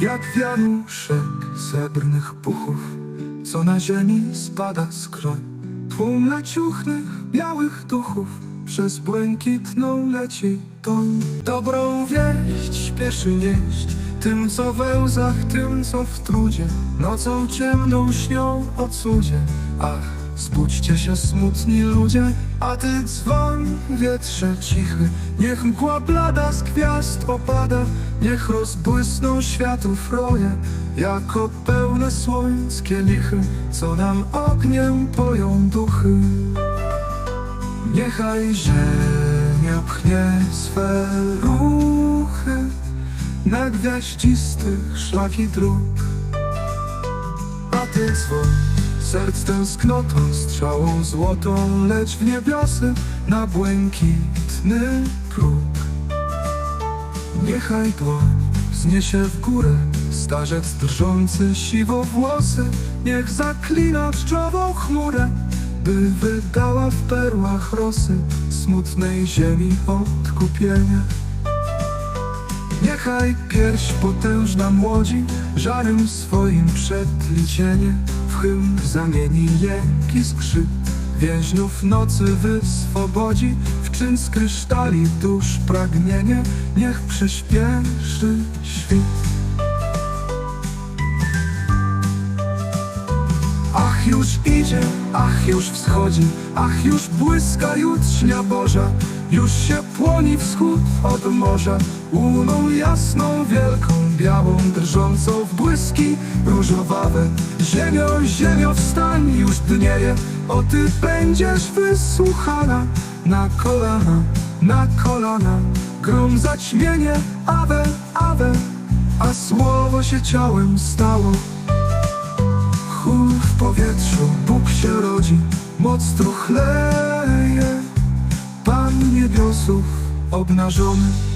Jak wianuszek srebrnych puchów Co na ziemi spada skroń Tłum leciuchnych, białych duchów Przez błękitną leci toń. Dobrą wieść śpieszy nieść Tym co we łzach, tym co w trudzie. Nocą ciemną śnią o cudzie Ach, Zbudźcie się smutni ludzie, a ty dzwoń wietrze cichy. Niech mgła blada z gwiazd opada Niech rozbłysną światów roje Jako pełne słońc kielichy Co nam ogniem poją duchy. Niechaj ziemia pchnie swe ruchy Na gwiaździstych szlaki dróg. A ty dzwoń Serc tęsknotą strzałą złotą Leć w niebiosy na błękitny próg. Niechaj dłoń wzniesie w górę Starzec drżący siwo włosy. Niech zaklina pszczową chmurę By wydała w perłach rosy Smutnej ziemi odkupienie Niechaj pierś potężna młodzi Żarem swoim przedlicienie W hymn zamieni jęki skrzyp Więźniów nocy wyswobodzi W czyn z krysztali dusz pragnienie Niech przyspieszy już idzie, ach już wschodzi, ach już błyska jutrznia Boża, już się płoni wschód od morza, łuną jasną, wielką, białą, drżącą w błyski różowawe. Ziemio, ziemio, wstań, już dnieje, o ty będziesz wysłuchana, na kolana, na kolana, grom zaćmienie, awe, awe, a słowo się ciałem stało. W powietrzu, Bóg się rodzi, moc truchleje. Pan niebiosów obnażony